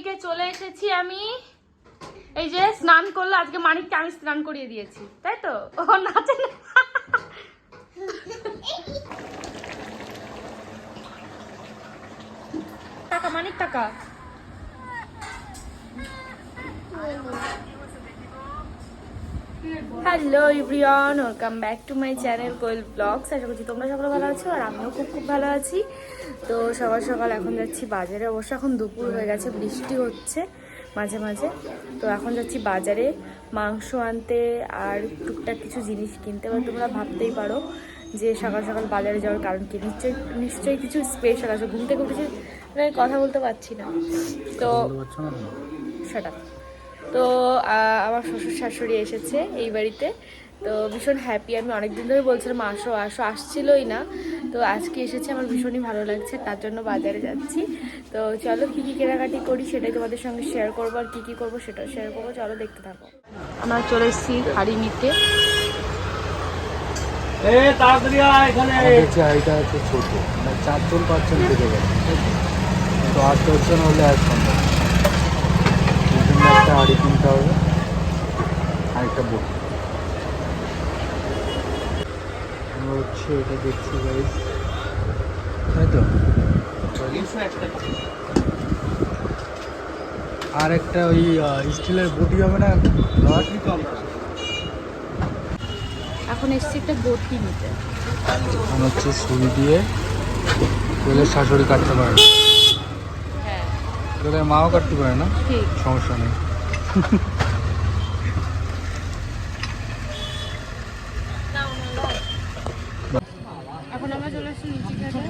এদিকে চলে এসেছি আমি। এই যে স্নান করল, আজকে মানিককে আমি স্নান করিয়ে দিয়েছি, তাই তো? ও নাচে না। টাকা মানিক টাকা hello everyone welcome back to my channel Koyel vlogs আশা করছি তোমরা সকলে ভালো আছো আর আমিও খুব খুব ভালো আছি। তো সকাল সকাল এখন যাচ্ছি বাজারে। অবশ্য এখন দুপুর হয়ে গেছে বৃষ্টি হচ্ছে মাঝে মাঝে। তো এখন যাচ্ছি বাজারে মাংস আনতে আর টুকটাক কিছু জিনিস কিনতে। এবার তোমরা ভাবতেই পারো যে সকাল সকাল বাজারে যাওয়ার কারণ কি। নিশ্চয়ই নিশ্চয়ই কিছু স্পেশাল আছে। ঘুম থেকে উঠেছি তাই কথা বলতে পারছি না। তো সেটা। তো আমার শ্বশুর শাশুড়ি এসেছে এই বাড়িতে। তো ভীষণ হ্যাপি আমি অনেকদিন ধরে বলছিলাম আসো আসো। আসছিলই না। তো আজকে এসেছে আমার ভীষণই ভালো লাগছে তার জন্য বাজারে যাচ্ছি। তো চলো কী কী কেনাকাটি করি সেটাই তোমাদের সঙ্গে শেয়ার করব আর কী কী করব সেটাও শেয়ার করব। চলো দেখতে থাকো। আমরা চলে এসেছি হাড়ি নিতে। মানে চারজন পাঁচজন থেকে তো আট দশজন হলে এক ঘণ্টা হাড়ি কিনতে হবে। আর একটা বুক আমরা হচ্ছে এটা দেখছি গাইস তাই তো? আর একটা ওই স্টিলের বটি হবে না? এখন এসেছি একটা বটি নিতে এখন হচ্ছে সুই দিয়ে শাশুড়ি কাটতে পারে। না হ্যাঁ মাও কাটতে পারে না? সমস্যা নেই। এখন আমরা চলে আসছি ঘাটে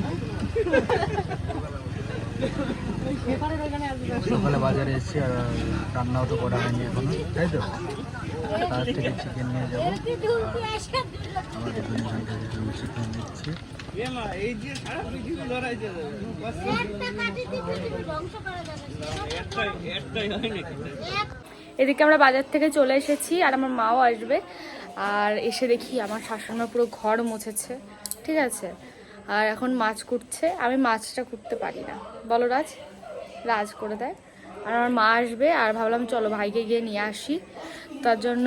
সকালে বাজারে এসেছি আর রান্নাও তো করা হয়নি এখনও তাই তো? তার থেকে চিকেন নিয়ে যাব। চিকেন নিচ্ছি এই যে সারা পৃথিবী লড়াই চলে। একটাই একটাই হয় নাকি এদিকে আমরা বাজার থেকে চলে এসেছি আর আমার মাও আসবে। আর এসে দেখি আমার শাশুড়িমা পুরো ঘর মুছেছে। ঠিক আছে? আর এখন মাছ কুটছে। আমি মাছটা কুটতে পারি না। বলো রাজ? রাজ করে দেয়। আর আমার মা আসবে। আর ভাবলাম চলো ভাইকে গিয়ে নিয়ে আসি। তার জন্য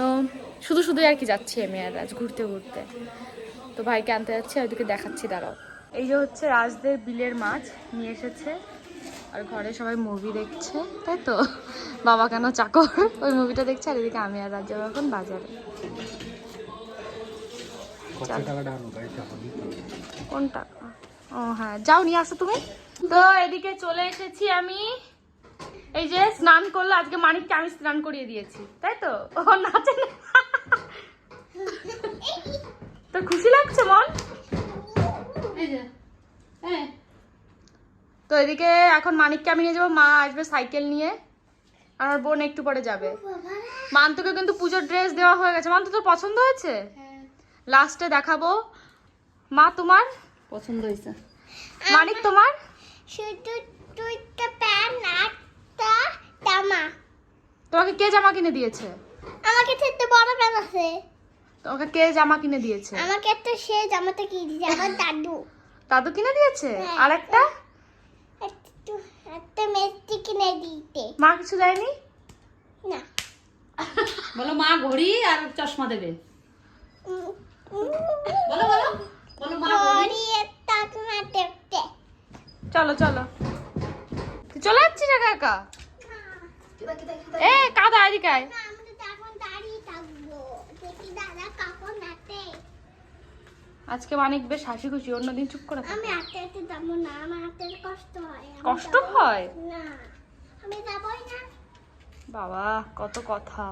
শুধু শুধু আর কি যাচ্ছি আমি আর রাজ ঘুরতে ঘুরতে। তো ভাইকে আনতে যাচ্ছি। আর ওদিকে দেখাচ্ছি, দাঁড়াও। এই যে হচ্ছে রাজদের বিলের মাছ নিয়ে এসেছে। আর ঘরে সবাই মুভি দেখছে। তাই তো? বাবা কেন চাকর? ওই মুভিটা দেখছে আর এদিকে আমি আর রাজ যাব এখন বাজারে। কোন টাকা? ও হ্যাঁ যাও নিয়ে আসো তুমি। তো এদিকে চলে এসেছি আমি। এই যে স্নান করল আজকে মানিককে আমি স্নান করিয়ে দিয়েছি তাই তো? ও নাচে না। তো খুশি লাগছে মন? এই যে হ্যাঁ। তো এদিকে এখন মানিককে আমি নিয়ে যাব মা আসবে সাইকেল নিয়ে। আমার বোন একটু পরে যাবে। মান্তকে কিন্তু পুজোর ড্রেস দেওয়া হয়ে গেছে। মান্ত তোর পছন্দ হয়েছে? লাস্টে দেখাবো। মা তোমার? পছন্দ হয়েছে। মানিক তোমার? তোমাকে কে জামা কিনে দিয়েছে? আমাকে তো একটা বড় প্যান্ট আছে। তোমাকে কে জামা কিনে দিয়েছে? আমাকে একটা সে জামাটা কিনে দিয়েছে আমার দাদু। দাদু কিনে দিয়েছে? হ্যাঁ। আর একটা? একটু মেস্টি কিনে দিতে। মা কিছু দেয়নি? না। বলো মা ঘড়ি আর চশমা দেবে। উম, উম, বলো বলো বলো মা ঘড়ি। একটা তোমার দেখতে চলো চলো। চলে যাচ্ছিস একা একা এ কাদা এদিকে আয়। না, তো এখন দাঁড়িয়ে থাকব। দেখি দাদা হাতে আজকে অনেক বেশ হাসি খুশি অন্যদিন চুপ করে থাকে। আমি হাতে হাতে যাব না আমার হাতের কষ্ট হয় কষ্ট হয়? না আমি যাবোই না। বাবা কত কথা।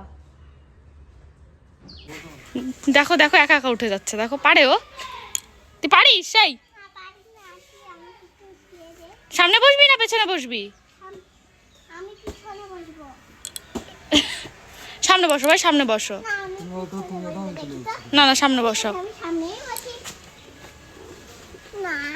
দেখো দেখো একা একা উঠে যাচ্ছে দেখো পারে ও। তুই পারিস সেই? না পারি না আসি আমি কিছু দিয়ে দে। সামনে বসবি না পেছনে বসবি? আম- আমি পিছনে বসবো। সামনে বসো ভাই সামনে বসো। না না সামনে বসো।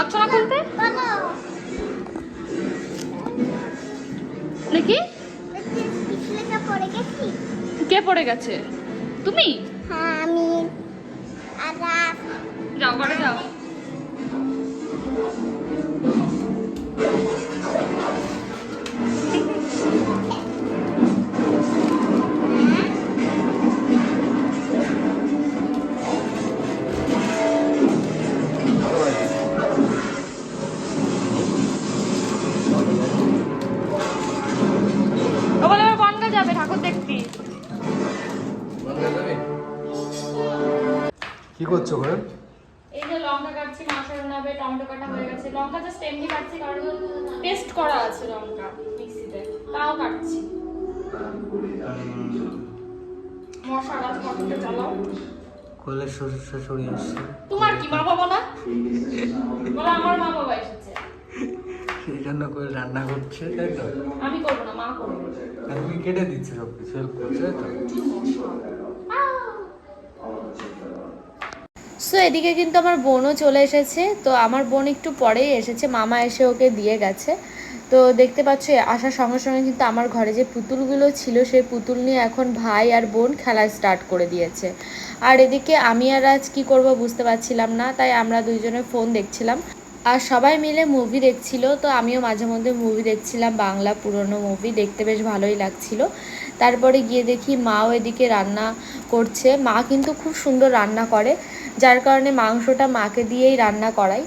পাচ্ছ না খুলতে? নাকি? কে পড়ে গেছে? তুমি? হ্যাঁ আমি। যাও ঘরে যাও। করছ এই যে লঙ্কা কাটছি মাংস রান্নাবে টমেটো কাটা হয়ে গেছে। লঙ্কা জাস্ট এমনি কাটছি কারণ টেস্ট করা আছে লঙ্কা মিক্সিতে। তাও কাটছি। মশলা কতটা চালাও কোলে শ্বশুর শাশুড়ি আসছে। তোমার কি মা বাবা না? বলো আমার মা বাবা এসেছে। সেই জন্য কোলে রান্না করছে তাই তো? আমি করব না মা করব। তুমি কেটে দিচ্ছে সব কিছু হেল্প করছে তাই তো? সো এদিকে কিন্তু আমার বোনও চলে এসেছে। তো আমার বোন একটু পরেই এসেছে। মামা এসে ওকে দিয়ে গেছে। তো দেখতে পাচ্ছ, আসার সঙ্গে সঙ্গে কিন্তু আমার ঘরে যে পুতুলগুলো ছিল, সেই পুতুল নিয়ে এখন ভাই আর বোন খেলা স্টার্ট করে দিয়েছে। আর এদিকে আমি আর আজ কী করব বুঝতে পারছিলাম না, তাই আমরা দুইজনে ফোন দেখছিলাম। আর সবাই মিলে মুভি দেখছিল। তো আমিও মাঝে মধ্যে মুভি দেখছিলাম, বাংলা পুরনো মুভি দেখতে বেশ ভালোই লাগছিল। তারপরে গিয়ে দেখি মাও এদিকে রান্না করছে। মা কিন্তু খুব সুন্দর রান্না করে। যার কারণে মাংসটা মাকে দিয়েই রান্না করাই।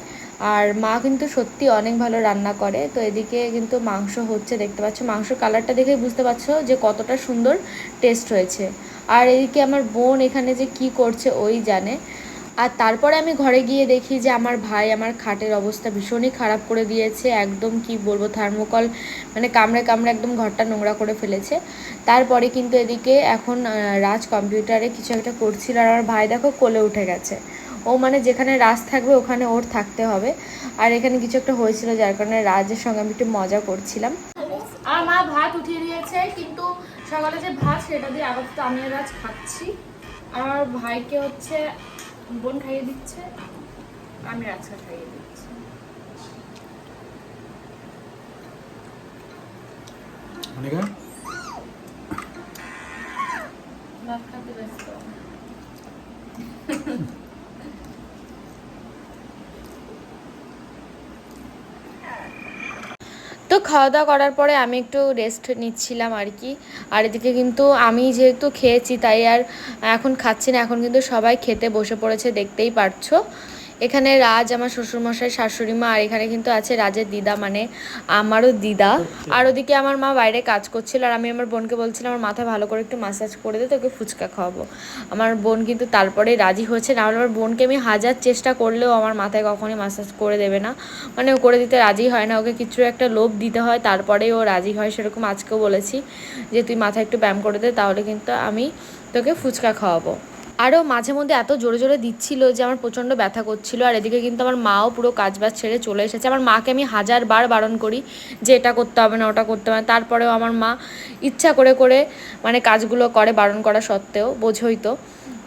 আর মা কিন্তু সত্যি অনেক ভালো রান্না করে। তো এদিকে কিন্তু মাংস হচ্ছে, দেখতে পাচ্ছ, মাংস কালারটা দেখে বুঝতে পারছ যে কতটা সুন্দর টেস্ট হয়েছে। আর এদিকে আমার বোন এখানে যে কি করছে ওই জানে। আর তারপরে আমি ঘরে গিয়ে দেখি যে আমার ভাই আমার খাটের অবস্থা ভীষণই খারাপ করে দিয়েছে, একদম কি বলব থার্মোকল মানে কামড়ে কামড়ে একদম ঘরটা নোংরা করে ফেলেছে। তারপরে কিন্তু এদিকে এখন রাজ কম্পিউটারে কিছু একটা করছিল আর আমার ভাই দেখো কোলে উঠে গেছে। ও মানে যেখানে রাজ থাকবে ওখানে ওর থাকতে হবে। আর এখানে কিছু একটা হয়েছিল যার কারণে রাজের সঙ্গে আমি একটু মজা করছিলাম। আর মা ভাত উঠিয়ে দিয়েছে, কিন্তু সকালে যে ভাত সেটা দিয়ে আপাতত আমি আর রাজ খাচ্ছি। আর ভাইকে হচ্ছে বোন খাইয়ে দিচ্ছে আমি রাজকে খাইয়ে দিচ্ছি। অনেক? ভাত খাতে ব্যস্ত তো খাওয়া দাওয়া করার পরে আমি একটু রেস্ট নিচ্ছিলাম আর কি। আর এদিকে কিন্তু আমি যেহেতু খেয়েছি, তাই আর এখন খাচ্ছি না। এখন কিন্তু সবাই খেতে বসে পড়েছে, দেখতেই পারছ। এখানে রাজ আমার শ্বশুরমশাই, শাশুড়ি মা, আর এখানে কিন্তু আছে রাজের দিদা মানে আমারও দিদা। আর ওদিকে আমার মা বাইরে কাজ করছিল, আর আমি আমার বোনকে বলছিলাম, আমার মাথায় ভালো করে একটু মাসাজ করে দে, তোকে ফুচকা খাওয়াবো। আমার বোন কিন্তু তারপরে রাজি হয়েছে। না হলে আমার বোনকে আমি হাজার চেষ্টা করলেও আমার মাথায় কখনোই মাসাজ করে দেবে না। মানে ও করে দিতে রাজি হয় না, ওকে কিছু একটা লোভ দিতে হয়, তারপরেই ও রাজি হয় সেরকম আজকেও বলেছি যে, তুই মাথায় একটু ব্যায়াম করে দে, তাহলে কিন্তু আমি তোকে ফুচকা খাওয়াবো। আরও মাঝে মধ্যে এত জোরে জোরে দিচ্ছিল যে আমার প্রচণ্ড ব্যথা করছিল, আর এদিকে কিন্তু আমার মাও পুরো কাজ বাজ ছেড়ে চলে এসেছে। আমার মাকে আমি হাজার বার বারণ করি যে এটা করতে হবে না, ওটা করতে হবে না। তারপরেও আমার মা ইচ্ছা করে করে মানে কাজগুলো করে বারণ করা সত্ত্বেও, বোঝই তো।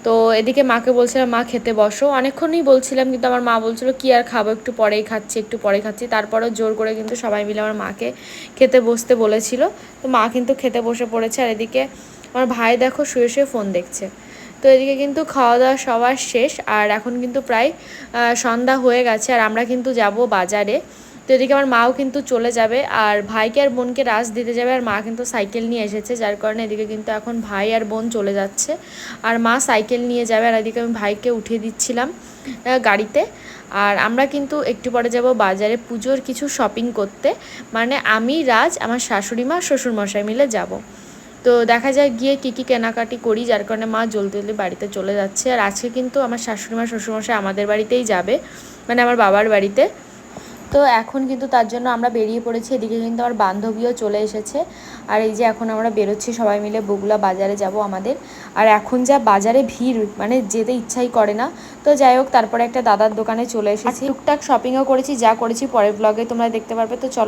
তো এদিকে মাকে বলছিলাম, মা, খেতে বসো। অনেকক্ষণই বলছিলাম, কিন্তু আমার মা বলছিল, কি আর খাব? একটু পরেই খাচ্ছি, একটু পরে খাচ্ছি। তারপরেও জোর করে কিন্তু সবাই মিলে আমার মাকে খেতে বসতে বলেছিল। তো মা কিন্তু খেতে বসে পড়েছে, আর এদিকে আমার ভাই দেখো শুয়ে শুয়ে ফোন দেখছে। তো এদিকে কিন্তু খাওয়া দাওয়া সবার শেষ, আর এখন কিন্তু প্রায় সন্ধ্যা হয়ে গেছে, আর আমরা কিন্তু যাব বাজারে। তো এদিকে আমার মাও কিন্তু চলে যাবে, আর ভাইকে আর বোনকে রাস দিতে যাবে, আর মা কিন্তু সাইকেল নিয়ে এসেছে, যার কারণে এদিকে কিন্তু এখন ভাই আর বোন চলে যাচ্ছে। আর মা সাইকেল নিয়ে যাবে, আর এদিকে আমি ভাইকে উঠিয়ে দিচ্ছিলাম গাড়িতে। আর আমরা কিন্তু একটু পরে যাব বাজারে পুজোর কিছু শপিং করতে। মানে আমি, রাজ, আমার শাশুড়ি মা, শ্বশুরমশাই মিলে যাব। তো দেখা যায় গিয়ে কী কী কেনাকাটি করি, যার কারণে মা জলদি জলদি বাড়িতে চলে যাচ্ছে। আর আজকে কিন্তু আমার শাশুড়ি মা, শ্বশুরমশাই আমাদের বাড়িতেই যাবে মানে আমার বাবার বাড়িতে। তো এখন কিন্তু তার জন্য আমরা বেরিয়ে পড়েছি, এদিকে কিন্তু আমার বান্ধবীও চলে এসেছে। আর এই যে এখন আমরা বেরোচ্ছি, সবাই মিলে বগুলা বাজারে যাব আমাদের। আর এখন যা বাজারে ভিড় মানে যেতে ইচ্ছাই করে না। তো যাই হোক, তারপরে একটা দাদার দোকানে চলে এসেছি। টুকটাক শপিংও করেছি, যা করেছি, পরের ব্লগে তোমরা দেখতে পারবে। তো চলো